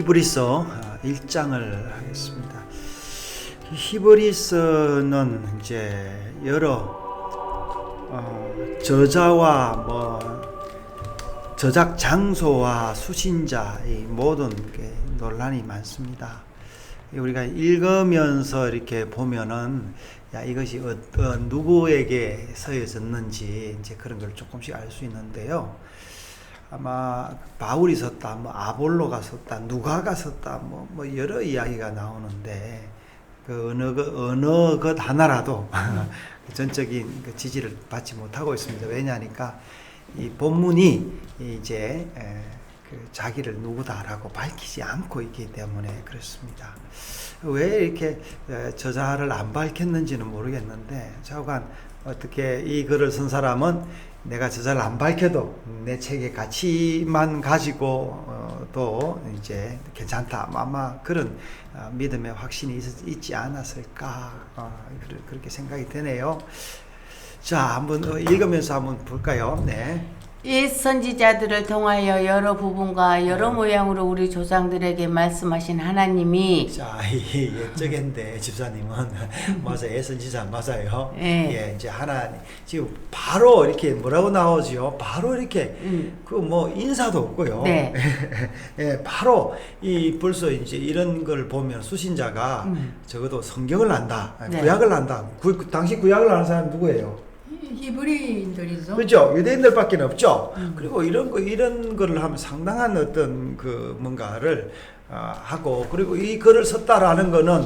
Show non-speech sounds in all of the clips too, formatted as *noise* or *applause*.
히브리서 1장을 하겠습니다. 이 히브리서는 이제 여러 어, 저자와 뭐 저작 장소와 수신자 이 모든 게 논란이 많습니다. 우리가 읽으면서 이렇게 보면은 야 이것이 어떤 누구에게 서여졌는지 이제 그런 걸 조금씩 알 수 있는데요. 아마 바울이 썼다, 뭐 아볼로가 썼다, 누가가 썼다, 뭐, 뭐 여러 이야기가 나오는데 그 어느 그 어느 것 하나라도 그 *laughs* 전적인 그 지지를 받지 못하고 있습니다. 왜냐하니까 이 본문이 이제 에, 그 자기를 누구다라고 밝히지 않고 있기 때문에 그렇습니다. 왜 이렇게 에, 저자를 안 밝혔는지는 모르겠는데 좌우간 어떻게 이 글을 쓴 사람은 내가 저자를 안 밝혀도 내 책의 가치만 가지고 어, 또 이제 괜찮다 뭐 아마 그런 어, 믿음의 확신이 있, 있지 않았을까 어, 그렇게 생각이 되네요. 자 한번 어, 읽으면서 한번 볼까요? 네. 옛 선지자들을 통하여 여러 부분과 여러 모양으로 우리 조상들에게 말씀하신 하나님이 자, 이 옛적인데 집사님은 *laughs* 맞아 예선지자 맞아요. 예. 예, 이제 하나 지금 바로 이렇게 뭐라고 나오지요? 바로 이렇게 음. 그 뭐 인사도 없고요. 네. *laughs* 예, 바로 이 벌써 이제 이런 걸 보면 수신자가 음. 적어도 성경을 안다, 네. 구약을 안다. 구, 그 당시 구약을 아는 사람 누구예요? 히브리인들이죠. 그죠? 유대인들밖에 없죠. 음. 그리고 이런 거 이런 거를 하면 상당한 어떤 그 뭔가를 아, 하고 그리고 이 글을 썼다라는 거는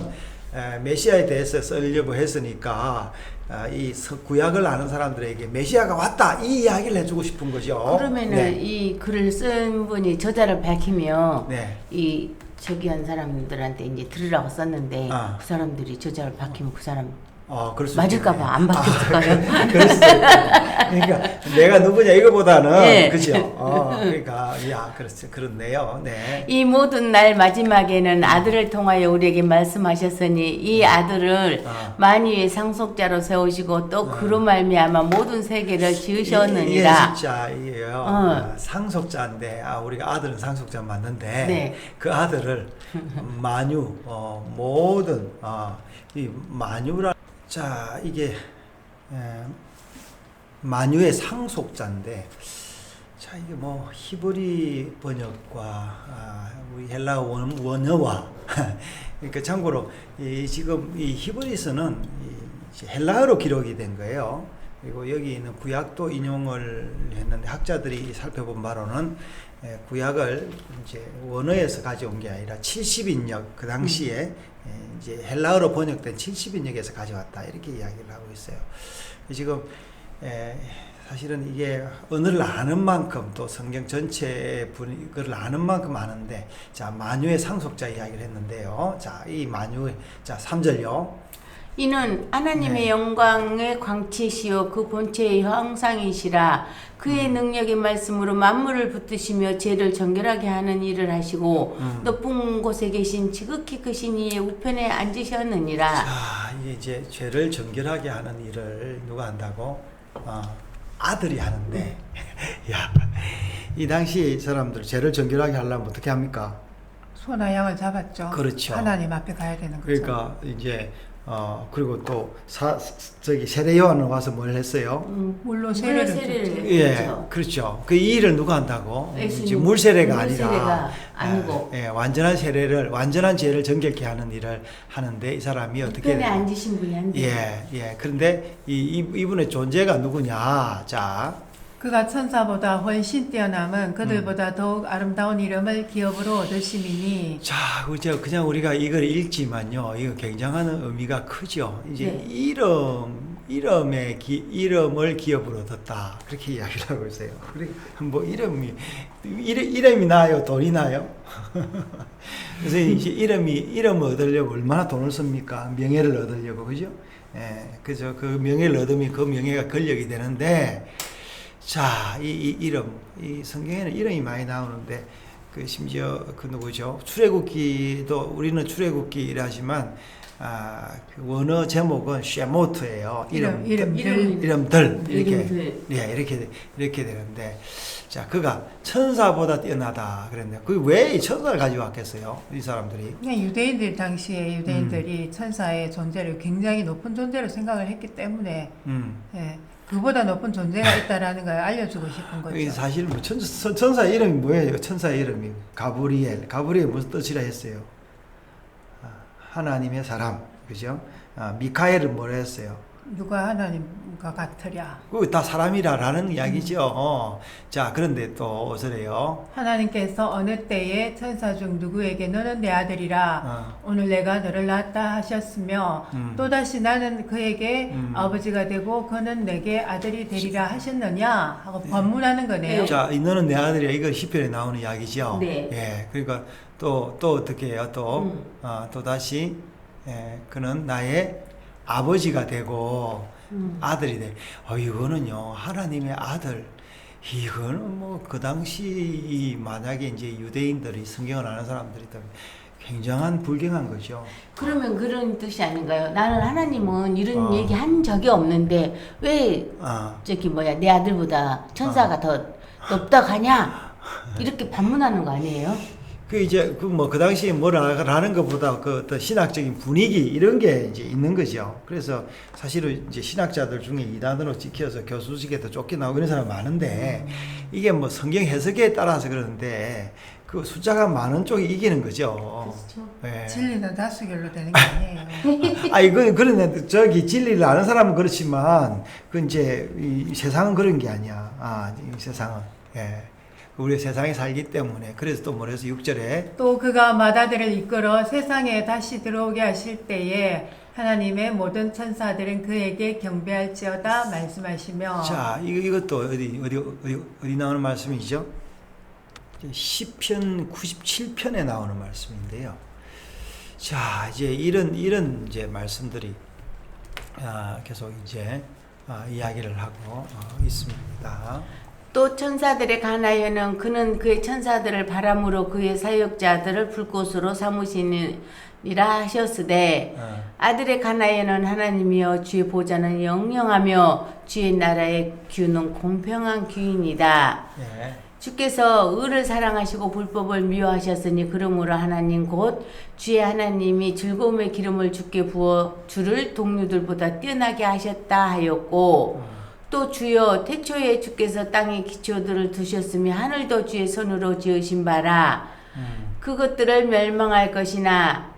에, 메시아에 대해서 쓰려고 했으니까 아, 이 서- 구약을 아는 사람들에게 메시아가 왔다 이 이야기를 해주고 싶은 거죠. 그러면은 네. 이 글을 쓴 분이 저자를 밝히면 네. 이 저기 한 사람들한테 이제 들으라고 썼는데 아. 그 사람들이 저자를 밝히면 그 사람 어, 그럴 수 맞을까봐. 안 밝혔을까요? 아, 그럴 수. *laughs* 그러니까 내가 누구냐 이거보다는 네. 그죠. 어, 그러니까 야, 그렇죠. 그렇네요. 네. 이 모든 날 마지막에는 아들을 통하여 우리에게 말씀하셨으니 이 아들을 아. 만유의 상속자로 세우시고 또 아. 그로 말미암아 모든 세계를 지으셨느니라. 진짜 이게요. 어. 아, 상속자인데 아, 우리가 아들은 상속자 맞는데 네. 그 아들을 *laughs* 만유 어, 모든 어, 이 만유라 자 이게 에, 만유의 상속자인데 자 이게 뭐 히브리 번역과 아, 우리 헬라 원, 원어와 *laughs* 그러니까 참고로 이 지금 이 히브리서는 이 헬라어로 기록이 된 거예요. 그리고 여기 있는 구약도 인용을 했는데 학자들이 살펴본 바로는 에, 구약을 이제 원어에서 가져온 게 아니라 70인역 그 당시에 에, 이제 헬라어로 번역된 70인역에서 가져왔다 이렇게 이야기를 하고 있어요. 지금 에, 사실은 이게 언어를 아는 만큼 또 성경 전체의 분위 그걸 아는 만큼 아는데 자 만유의 상속자 이야기를 했는데요. 자이 만유 자 3절요. 이는 하나님의 네. 영광의 광채시요 그 본체의 형상이시라 그의 음. 능력의 말씀으로 만물을 붙드시며 죄를 정결하게 하는 일을 하시고 음. 높은 곳에 계신 지극히 크신 이의 우편에 앉으셨느니라 자 이제 죄를 정결하게 하는 일을 누가 한다고? 어, 아들이 하는데 *laughs* 야 이 당시 사람들 죄를 정결하게 하려면 어떻게 합니까? 소나 양을 잡았죠. 그렇죠. 하나님 앞에 가야 되는 거죠. 그러니까 이제 어 그리고 또 사, 저기 세례 요한은 와서 뭘 했어요? 음, 물로 세례를 세례를 줬죠. 예, 그렇죠. 그렇죠. 그이 일을 누가 한다고? 예수님, 이제 물세례가 아니라 물세례가 아니고. 예, 예, 완전한 세례를 완전한 죄를 정결케 하는 일을 하는데 이 사람이 어떻게 우편에 앉으신 분이 한대 예, 예. 그런데 이, 이 이분의 존재가 누구냐? 자, 그가 천사보다 훨씬 뛰어남은 음. 그들보다 더욱 아름다운 이름을 기업으로 얻으심이니 자, 그저 그냥 우리가 이걸 읽지만요, 이거 굉장한 의미가 크죠. 이제 네. 이름 이름의 기, 이름을 기업으로 얻었다 그렇게 이야기를 하고 있어요. 뭐 이름이 이름, 이름이 나요, 돈이 나요? *laughs* 그래서 이제 이름이 이름을 얻으려고 얼마나 돈을 씁니까? 명예를 얻으려고 그죠? 예, 그죠? 그 명예를 얻으면 그 명예가 권력이 되는데. 자, 이, 이 이름, 이 성경에는 이름이 많이 나오는데, 그 심지어 그 누구죠? 출애굽기도 우리는 출애굽기라 하지만 아, 그 원어 제목은 쉐모트예요. 이름, 이름, 이름들. 이름. 이름 들 이렇게. 예, 이렇게 이렇게 되는데 자 그가 천사보다 뛰어나다 그랬는데 그왜 천사를 가지고 왔겠어요? 이 사람들이 그냥 유대인들 당시에 유대인들이 음. 천사의 존재를 굉장히 높은 존재로 생각을 했기 때문에 음. 예, 그보다 높은 존재가 있다라는 걸 알려주고 싶은 거죠. 사실 뭐 천사, 천사 이름이 뭐예요? 천사 이름이 가브리엘. 가브리엘 무슨 뜻이라 했어요? 아, 하나님의 사람, 그죠? 아, 미카엘은 뭐라 했어요? 누가 하나님과 같으랴. 그 다 사람이라라는 이야기죠. 어. 자 그런데 또 어서래요. 하나님께서 어느 때에 천사 중 누구에게 너는 내 아들이라 어. 오늘 내가 너를 낳았다 하셨으며 음. 또다시 나는 그에게 음. 아버지가 되고 그는 내게 아들이 되리라 하셨느냐 하고 반문하는 거네요. 네. 자, 이 너는 내 아들이야. 이거 시편에 나오는 이야기죠. 네. 예. 그러니까 또, 또 어떻게 해요? 또, 음. 어, 또 다시, 예, 그는 나의 아버지가 되고 음. 아들이 돼. 어, 이거는요, 하나님의 아들. 이거는 뭐, 그 당시, 이 만약에 이제 유대인들이 성경을 아는 사람들이 있다면 굉장한 불경한 거죠. 그러면 그런 뜻이 아닌가요? 나는 하나님은 이런 어. 얘기 한 적이 없는데 왜 아, 저기 뭐야 내 아들보다 천사가 더 높다 가냐 이렇게 반문하는 거 아니에요? 그 이제 그 뭐 그 당시에 뭐라는 것보다 그 어떤 신학적인 분위기 이런 게 이제 있는 거죠. 그래서 사실은 이제 신학자들 중에 이단으로 찍혀서 교수직에도 쫓겨나고 이런 사람 많은데 이게 뭐 성경 해석에 따라서 그러는데 그 숫자가 많은 쪽이 이기는 거죠. 그렇죠. 예. 진리는 다수결로 되는 게 아니에요. *laughs* 아, 이건 그런데 저기 진리를 아는 사람은 그렇지만 그 이제 이 세상은 그런 게 아니야. 아, 이 세상은 예. 우리 세상에 살기 때문에 그래서 또 뭐래서 6절에 또 그가 마다들을 이끌어 세상에 다시 들어오게 하실 때에 하나님의 모든 천사들은 그에게 경배할지어다 말씀하시며 자, 이거 이것도 어디 어디 어디 어디 나오는 말씀이죠? 시편 97편에 나오는 말씀인데요. 자, 이제 이런 이런 이제 말씀들이 아, 계속 이제 아, 이야기를 하고 어, 있습니다. 또 천사들의 가나여는 그는 그의 천사들을 바람으로 그의 사역자들을 불꽃으로 삼으시니라 하셨으되 어, 아들의 가나여는 하나님이여 주의 보좌는 영영하며 주의 나라의 규는 공평한 규이니라 예. 주께서 의를 사랑하시고 불법을 미워하셨으니 그러므로 하나님 곧 주의 하나님이 즐거움의 기름을 주께 부어 주를 동료들보다 뛰어나게 하셨다 하였고 또 주여 태초에 주께서 땅에 기초들을 두셨으며 하늘도 주의 손으로 지으신 바라. 음. 그것들을 멸망할 것이나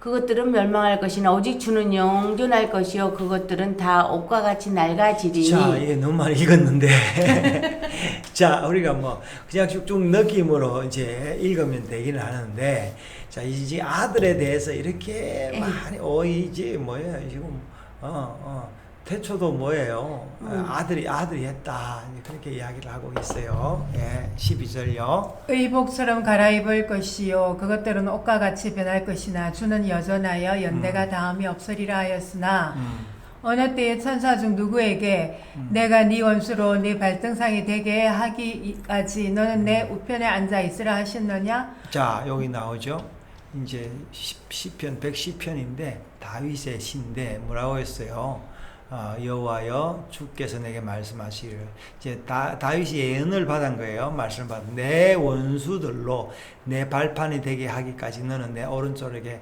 그것들은 멸망할 것이나 오직 주는 영존할 것이요. 그것들은 다 옷과 같이 낡아지리니 자, 예, 너무 많이 읽었는데. *laughs* 자, 우리가 뭐, 그냥 쭉쭉 느낌으로 이제 읽으면 되기는 하는데, 자, 이제 아들에 대해서 이렇게 많이, 어, 이제 뭐야, 지금, 어, 어, 태초도 뭐예요? 음. 아들이, 아들이 했다. 그렇게 이야기를 하고 있어요. 예, 12절요. 의복처럼 갈아입을 것이요 그것들은 옷과 같이 변할 것이나 주는 여전하여 연대가 다음이 없으리라 하였으나 음, 어느 때에 천사 중 누구에게 내가 네 원수로 네 발등상이 되게 하기까지 너는 내 우편에 앉아 있으라 하셨느냐 자, 여기 나오죠. 이제 10편, 110편인데, 다윗의 시인데, 뭐라고 했어요? 어, 여호와여 주께서 내게 말씀하시기를 이제 다, 다윗이 예언을 받은 거예요. 말씀을 받은 내 원수들로 내 발판이 되게 하기까지 너는 내 오른쪽에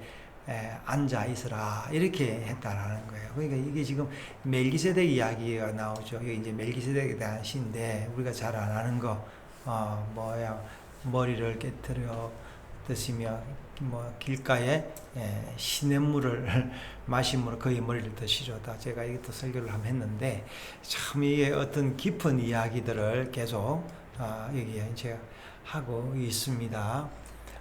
에, 앉아 있으라 이렇게 했다라는 거예요. 그러니까 이게 지금 멜기세덱 이야기가 나오죠. 이게 이제 멜기세덱에 대한 시인데 우리가 잘안 아는 거 어, 뭐야 머리를 깨뜨려 드시며 뭐 길가에 예, 시냇물을 *laughs* 마심으로 그의 머리를 드시려다 제가 이것도 설교를 한번 했는데 참 이게 어떤 깊은 이야기들을 계속 아, 여기에 제가 하고 있습니다.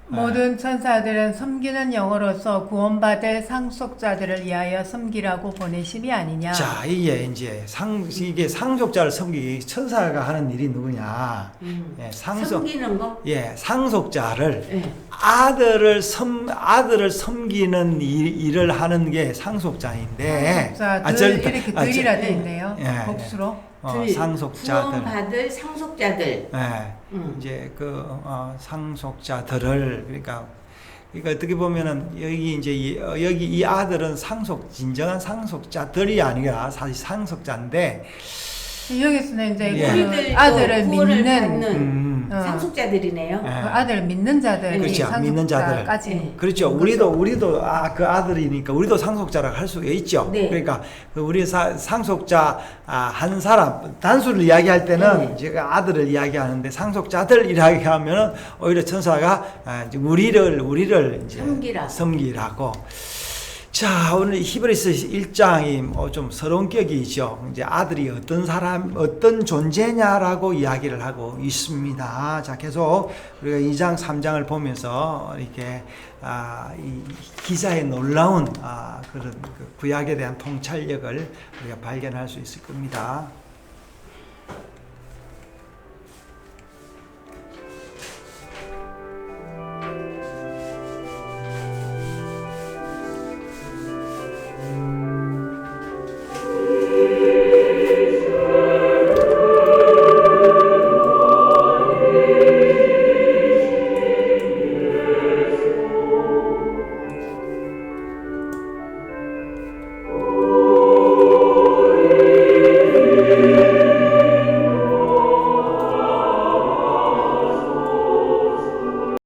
모든 천사들은 섬기는 영으로서 구원받을 상속자들을 위하여 섬기라고 보내심이 아니냐 자 이게 이제 상 이게 상속자를 섬기기 천사가 하는 일이 누구냐? 음. 예, 상속 섬기는 거? 예 상속자를 예. 아들을 섬 아들을 섬기는 일, 일을 하는 게 상속자인데 자, 아, 들, 저- 이렇게 아, 저- 들이라 돼 있네요 예, 예. 복수로 어, 들, 상속자들 구원받을 상속자들 예, 음. 이제 그 어, 상속자들을 그러니까 그러니까 어떻게 보면은 여기 이제 이, 어, 여기 이 아들은 상속 진정한 상속자들이 아니라 사실 상속자인데 여기서는 이제 예. 그 우리들도 아들을 구원을 믿는 받는 음, 어. 상속자들이네요. 예. 그 아들을 믿는 자들이 그렇죠. 믿는 자들. 상속자까지 네. 그렇죠. 우리도 우리도 아 그 아들이니까 우리도 상속자라고 할 수가 있죠. 네. 그러니까 그 우리 사, 상속자 아, 한 사람 단수를 이야기할 때는 네. 제가 아들을 이야기하는데 상속자들 이야기하면은 오히려 천사가 아, 이제 우리를 우리를 이제 섬기라고. 섬기라고. 자 오늘 히브리서 1장이 뭐 좀 서러운 격이죠. 이제 아들이 어떤 사람, 어떤 존재냐라고 이야기를 하고 있습니다. 자 계속 우리가 2장, 3장을 보면서 이렇게 아, 이 기사의 놀라운 아, 그런 그 구약에 대한 통찰력을 우리가 발견할 수 있을 겁니다.